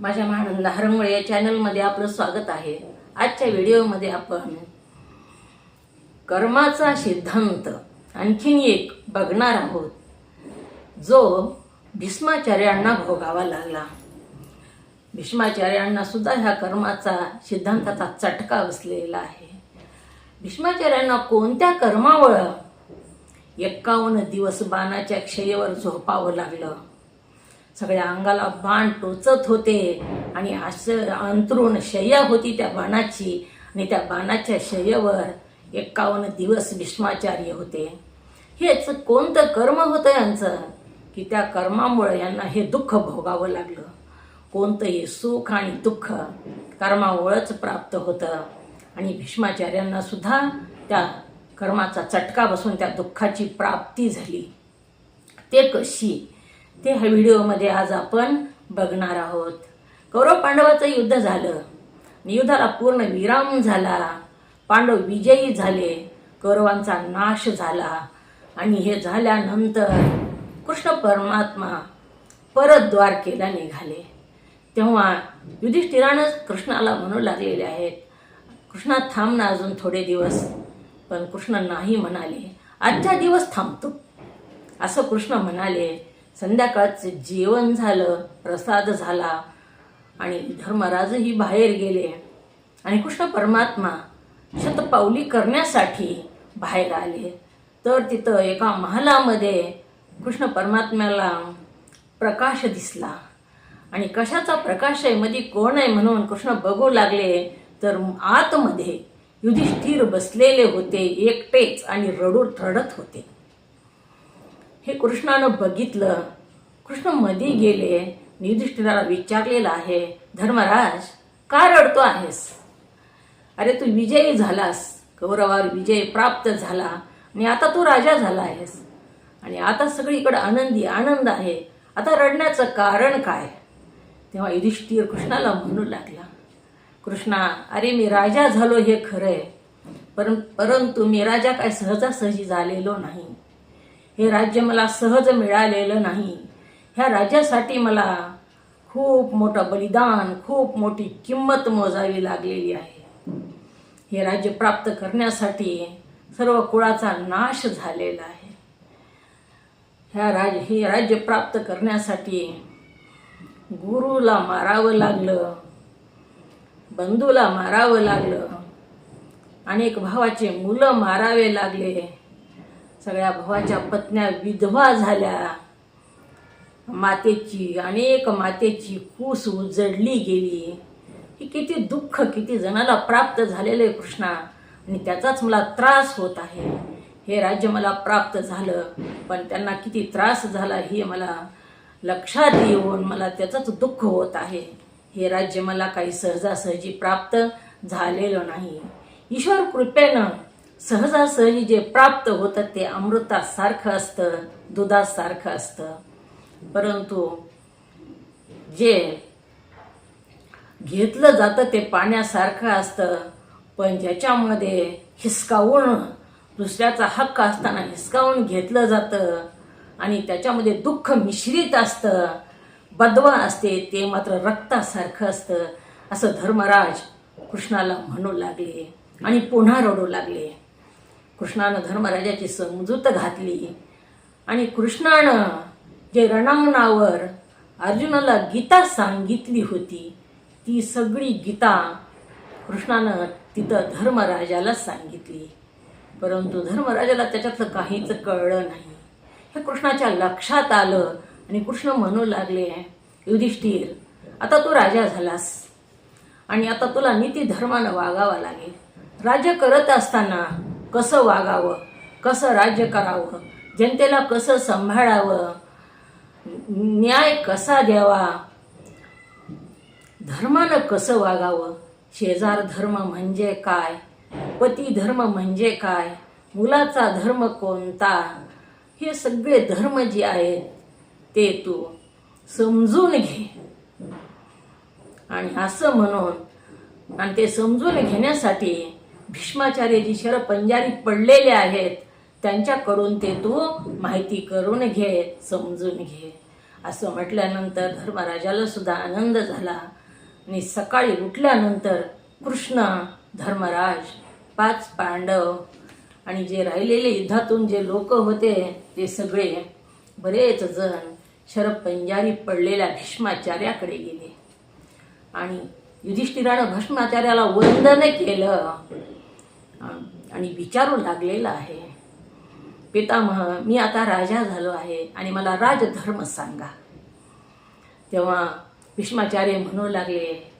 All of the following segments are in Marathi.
माझ्या महानंदा हरंगळे या चॅनलमध्ये आपलं स्वागत आहे. आजच्या व्हिडिओमध्ये आपण कर्माचा सिद्धांत आणखीन एक बघणार आहोत. जो भीष्माचार्यांना भोगावा लागला. भीष्माचार्यांना सुद्धा ह्या कर्माचा सिद्धांताचा चटका बसलेला आहे. भीष्माचार्यांना कोणत्या कर्मामुळं एक्कावन्न दिवस बाणाच्या क्षयेवर झोपावं लागलं? सगळ्या अंगाला बाण टोचत होते. आणि असं अंतरून शय्या होती त्या बाणाची. आणि त्या बाणाच्या शय्येवर एक्कावन्न दिवस भीष्माचार्य होते. हेच कोणतं कर्म होतं यांचं? की त्या कर्मामुळे यांना हे दुःख भोगावं लागलं. कोणतंही सुख आणि दुःख कर्मामुळंच प्राप्त होतं. आणि भीष्माचार्यांना सुद्धा त्या कर्माचा चटका बसून त्या दुःखाची प्राप्ती झाली. ते कशी ते ह्या व्हिडिओमध्ये आज आपण बघणार आहोत. कौरव पांडवाचं युद्ध झालं. युद्धाला पूर्ण विराम झाला. पांडव विजयी झाले. कौरवांचा नाश झाला. आणि हे झाल्यानंतर कृष्ण परमात्मा परत द्वारकेला निघाले. तेव्हा युधिष्ठिरानंच कृष्णाला म्हणू लागलेले आहेत कृष्णा थांब ना अजून थोडे दिवस. पण कृष्ण नाही म्हणाले आजच्या दिवस थांबतो. असं कृष्ण म्हणाले संध्याकाळचं जेवण झालं प्रसाद झाला आणि धर्मराजही बाहेर गेले. आणि कृष्ण परमात्मा शतपावली करण्यासाठी बाहेर आले. तर तिथं एका महालामध्ये कृष्ण परमात्म्याला प्रकाश दिसला. आणि कशाचा प्रकाश आहे मध्ये कोण आहे म्हणून कृष्ण बघू लागले. तर आतमध्ये युधिष्ठिर बसलेले होते एकटेच आणि रडून रडत होते. हे कृष्णानं बघितलं. कृष्णमध्ये गेले. युधिष्ठिराला विचारलेलं आहे धर्मराज का रडतो आहेस? अरे तू विजयी झालास. कौरवावर विजय प्राप्त झाला आणि आता तू राजा झाला आहेस. आणि आता सगळीकडे आनंदी आनंद आहे. आता रडण्याचं कारण काय? तेव्हा युधिष्ठिर कृष्णाला म्हणू लागला कृष्णा अरे मी राजा झालो हे खरं आहे पर परंतु मी राजा काय सहजासहजी झालेलो नाही. हे राज्य मला सहज मिळालेलं नाही. ह्या राज्यासाठी मला खूप मोठं बलिदान खूप मोठी किंमत मोजावी लागलेली आहे. हे राज्य प्राप्त करण्यासाठी सर्व कुळाचा नाश झालेला आहे. ह्या राज हे राज्य प्राप्त करण्यासाठी गुरुला मारावं लागलं बंधूला मारावं लागलं अनेक भावाचे मुलं मारावे लागले. सगळ्या भावाच्या पत्न्या विधवा झाल्या. मातेची अनेक मातेची कूस उजडली गेली. ही किती दुःख किती जणाला प्राप्त झालेलं आहे कृष्णा. आणि त्याचाच मला त्रास होत आहे. हे राज्य मला प्राप्त झालं पण त्यांना किती त्रास झाला हे मला लक्षात येऊन मला त्याचंच दुःख होत आहे. हे राज्य मला काही सहजासहजी प्राप्त झालेलं नाही. ईश्वर कृपेनं सहजासहजी जे प्राप्त होतं ते अमृतासारखं असतं दुधासारखं असतं. परंतु जे घेतलं जातं ते पाण्यासारखं असतं पण ज्याच्यामध्ये हिसकावून दुसऱ्याचा हक्क असताना हिसकावून घेतलं जातं आणि त्याच्यामध्ये दुःख मिश्रित असतं बदवा असते ते मात्र रक्तासारखं असतं असं धर्मराज कृष्णाला म्हणू लागले आणि पुन्हा रडू लागले. कृष्णानं धर्मराजाची समजूत घातली. आणि कृष्णानं जे रणांगणावर अर्जुनाला गीता सांगितली होती ती सगळी गीता कृष्णानं तिथं धर्मराजाला सांगितली. परंतु धर्मराजाला त्याच्यातलं काहीच कळलं नाही. हे कृष्णाच्या लक्षात आलं आणि कृष्ण म्हणू लागले युधिष्ठिर आता तू राजा झालास. आणि आता तुला नीती धर्मानं वागावा लागेल. राज्य करत असताना कसं वागावं कसं राज्य करावं जनतेला कसं सांभाळावं न्याय कसा द्यावा धर्मानं कसं वागावं शेजार धर्म म्हणजे काय पती धर्म म्हणजे काय मुलाचा धर्म कोणता हे सगळे धर्म जे आहेत ते तू समजून घे. आणि असं म्हणून आणि ते समजून घेण्यासाठी भीष्माचार्यजी शर पंजारी पडलेले आहेत. त्यांच्याकडून ते तू माहिती करून घे समजून घे. असं म्हटल्यानंतर धर्मराजाला सुद्धा आनंद झाला. आणि सकाळी उठल्यानंतर कृष्ण धर्मराज पाच पांडव आणि जे राहिलेले युद्धातून जे लोक होते ते सगळे बरेच जण शरपंजारी पडलेल्या भीष्माचार्याकडे गेले. आणि युधिष्ठिरानं भीष्माचार्याला वंदन केलं. आणि विचारू लागलेला आहे. पितामह मी आता राजा झालो आहे आणि मला राजधर्म सांगा. तेव्हा भीष्माचार्य म्हणू लागले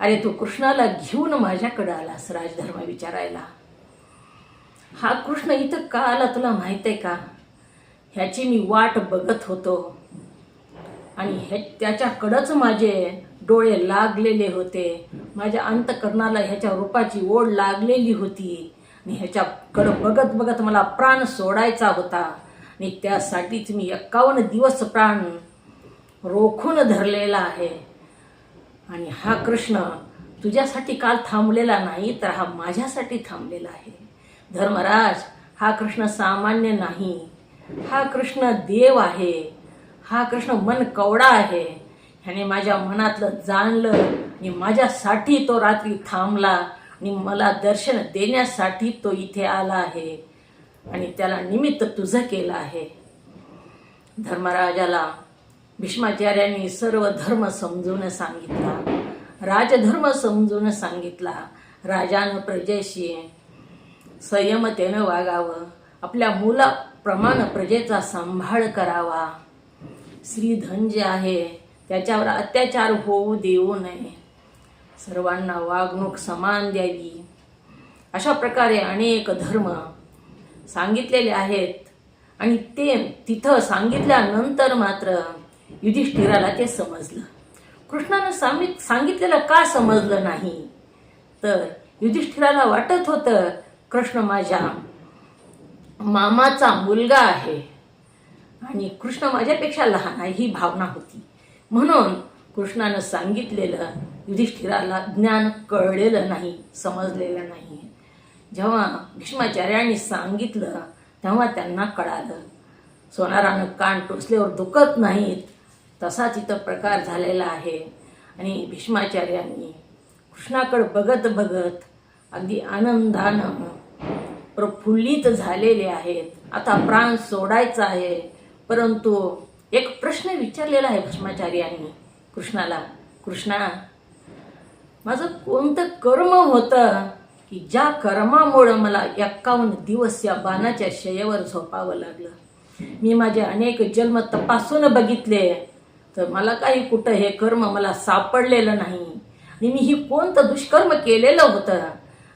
अरे तू कृष्णाला घेऊन माझ्याकडं आलास राजधर्म विचारायला. हा कृष्ण इथं का आला तुला माहीत आहे का? ह्याची मी वाट बघत होतो. आणि हे त्याच्याकडंच माझे डोळे लागलेले होते. माझ्या अंतकरणाला ह्याच्या रूपाची ओढ लागलेली होती. आणि ह्याच्याकडं बघत बघत मला प्राण सोडायचा होता. आणि त्यासाठीच मी एक्कावन्न दिवस प्राण रोखून धरलेला आहे. आणि हा कृष्ण तुझ्यासाठी काल थांबलेला नाही तर हा माझ्यासाठी थांबलेला आहे. धर्मराज हा कृष्ण सामान्य नाही. हा कृष्ण देव आहे. हा कृष्ण मन कवडा आहे. ह्याने माझ्या मनातलं जाणलं आणि माझ्यासाठी तो रात्री थांबला आणि मला दर्शन देण्यासाठी तो इथे आला आहे. आणि त्याला निमित्त तुझं केलं आहे. धर्मराजाला भीष्माचार्यांनी सर्व धर्म समजून सांगितला. राजधर्म समजून सांगितला. राजानं प्रजेशी संयमतेनं वागावं. आपल्या मुलाप्रमाणे प्रजेचा सांभाळ करावा. श्रीधन जे आहे त्याच्यावर अत्याचार होऊ देऊ नये. सर्वांना वागणूक समान द्यावी. अशा प्रकारे अनेक धर्म सांगितलेले आहेत. आणि ते तिथं सांगितल्यानंतर मात्र युधिष्ठिराला ते समजलं. कृष्णानं सांगित सांगितलेलं का समजलं नाही? तर युधिष्ठिराला वाटत होतं कृष्ण माझ्या मामाचा मुलगा आहे. आणि कृष्ण माझ्यापेक्षा लहान आहे ही भावना होती. म्हणून कृष्णानं सांगितलेलं युधिष्ठिराला ज्ञान कळलेलं नाही समजलेलं नाही. जेव्हा भीष्माचार्यांनी सांगितलं तेव्हा त्यांना कळालं. सोनारानं कान टोचल्यावर दुखत नाहीत तसाच इथं प्रकार झालेला आहे. आणि भीष्माचार्यांनी कृष्णाकडे बघत बघत अगदी आनंदानं प्रफुल्लित झालेले आहेत. आता प्राण सोडायचा आहे परंतु एक प्रश्न विचारलेला आहे भस्माचार्यांनी कृष्णाला. कृष्णा माझं कोणतं कर्म होतं की ज्या कर्मामुळं मला एक्कावन्न दिवस या बाणाच्या शयेवर झोपावं लागलं? मी माझे अनेक जन्म तपासून बघितले तर मला काही कुठं हे कर्म मला सापडलेलं नाही. आणि मी ही कोणतं दुष्कर्म केलेलं होतं?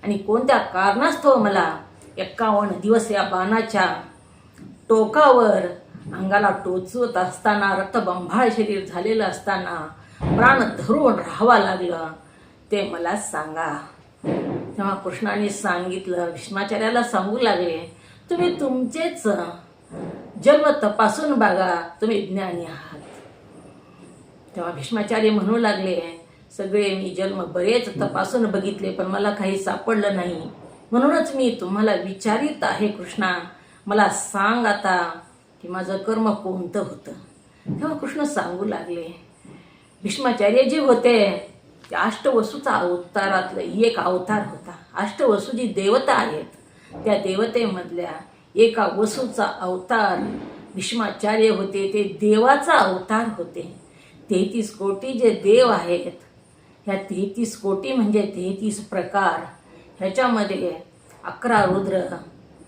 आणि कोणत्या कारणास्तव मला एक्कावन्न दिवस या बाणाच्या टोकावर अंगाला टोचवत असताना रक्तबंभाळ शरीर झालेलं असताना प्राण धरून राहावं लागलं. ते मला सांगा. तेव्हा कृष्णाने सांगितलं भीष्माचार्याला सांगू लागले तुम्ही तुमचेच जन्म तपासून बघा तुम्ही ज्ञानी आहात. तेव्हा भीष्माचार्य म्हणू लागले सगळे मी जन्म बरेच तपासून बघितले पण मला काही सापडलं नाही. म्हणूनच मी तुम्हाला विचारित आहे कृष्णा. मला सांग आता की माझं कर्म कोणतं होतं? तेव्हा कृष्ण सांगू लागले भीष्माचार्य जे होते ते अष्टवसूचा अवतारातलं एक अवतार होता. अष्टवसू जी देवता आहेत त्या देवतेमधल्या एका वसूचा अवतार भीष्माचार्य होते ते देवाचा अवतार होते. तेहतीस कोटी जे देव आहेत ह्या तेहतीस कोटी म्हणजे तेहतीस प्रकार. ह्याच्यामध्ये अकरा रुद्र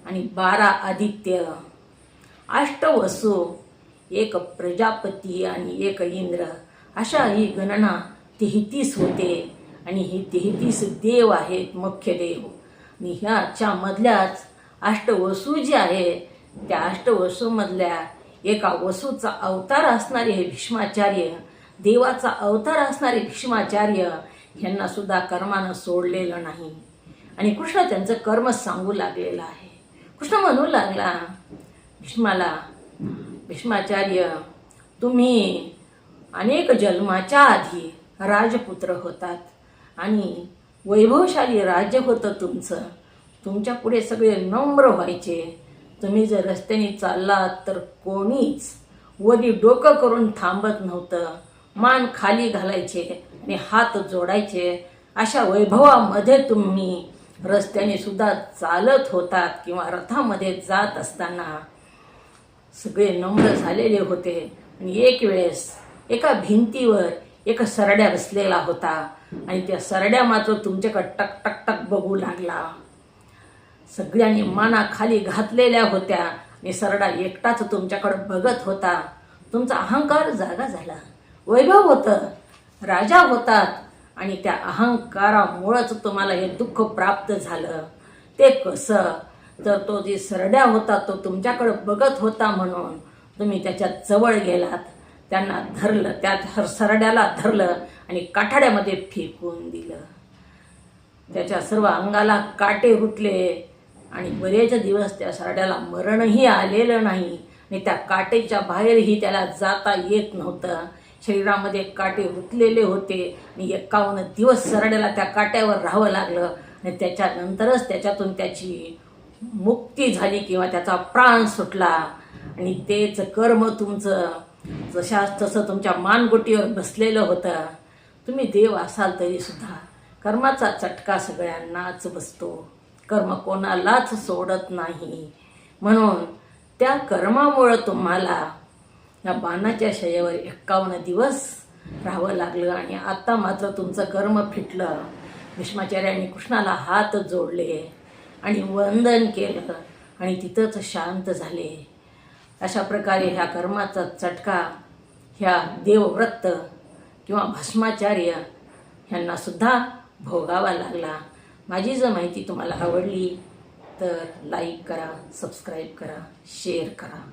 आणि बारा आदित्य. अष्टवसू एक प्रजापती आणि एक इंद्र. अशा ही गणना तेहतीस होते आणि हे तेहतीस देव आहेत मुख्य देव. आणि ह्याच्या मधल्याच अष्टवसू जे आहे त्या अष्टवसूमधल्या एका वसूचा अवतार असणारे हे भीष्माचार्य देवाचा अवतार असणारे भीष्माचार्य यांना सुद्धा कर्मानं सोडलेलं नाही. आणि कृष्ण त्यांचं कर्म सांगू लागलेलं आहे. कृष्ण म्हणू लागला भीष्माला. भीष्माचार्य तुम्ही अनेक जन्माच्या आधी राजपुत्र होतात आणि वैभवशाली राज्य होतं तुमचं. तुमच्यापुढे सगळे नम्र व्हायचे. तुम्ही जर रस्त्याने चाललात तर कोणीच वरी डोकं करून थांबत नव्हतं. मान खाली घालायचे आणि हात जोडायचे. अशा वैभवामध्ये तुम्ही रस्त्याने सुद्धा चालत होतात किंवा रथामध्ये जात असताना सगळे नम्र झालेले होते. आणि एक वेळेस एका भिंतीवर एक सरड्या बसलेला होता. आणि त्या सरड्या मात्र तुमच्याकडे टक टक टक बघू लागला. सगळ्यांनी माना खाली घातलेल्या होत्या. आणि सरडा एकटाच तुमच्याकडे बघत होता. तुमचा अहंकार जागा झाला. वैभव होतं. राजा होतात. आणि त्या अहंकारामुळंच तुम्हाला हे दुःख प्राप्त झालं. ते कसं? तर तो जे सरड्या होता तो तुमच्याकडं बघत होता म्हणून तुम्ही त्याच्याजवळ गेलात. त्यांना धरलं त्या हर सरड्याला धरलं आणि काठाड्यामध्ये फेकून दिलं. त्याच्या सर्व अंगाला काटे हुटले आणि बरेच दिवस त्या सरड्याला मरणही आलेलं नाही आणि त्या काटेच्या बाहेरही त्याला जाता येत नव्हतं. शरीरामध्ये काटे रुतलेले होते आणि एकावन्न दिवस सरड्याला त्या काट्यावर राहावं लागलं आणि त्याच्यानंतरच त्याच्यातून त्याची मुक्ती झाली किंवा त्याचा प्राण सुटला. आणि तेच कर्म तुमचं जशा तसं तुमच्या मानगुटीवर बसलेलं होतं. तुम्ही देव असाल तरीसुद्धा कर्माचा चटका सगळ्यांनाच बसतो. कर्म कोणालाच सोडत नाही. म्हणून त्या कर्मामुळं तुम्हाला या बाणाच्या शयेवर एक्कावन्न दिवस राहावं लागलं आणि आत्ता मात्र तुमचं कर्म फिटलं. भीष्माचार्यांनी कृष्णाला हात जोडले. आणि वंदन केलं. आणि तिथंच शांत झाले. अशा प्रकारे ह्या कर्माचा चटका ह्या देवव्रत किंवा भस्माचार्य ह्यांनासुद्धा भोगावा लागला. माझी जर माहिती तुम्हाला आवडली तर लाईक करा सबस्क्राईब करा शेअर करा.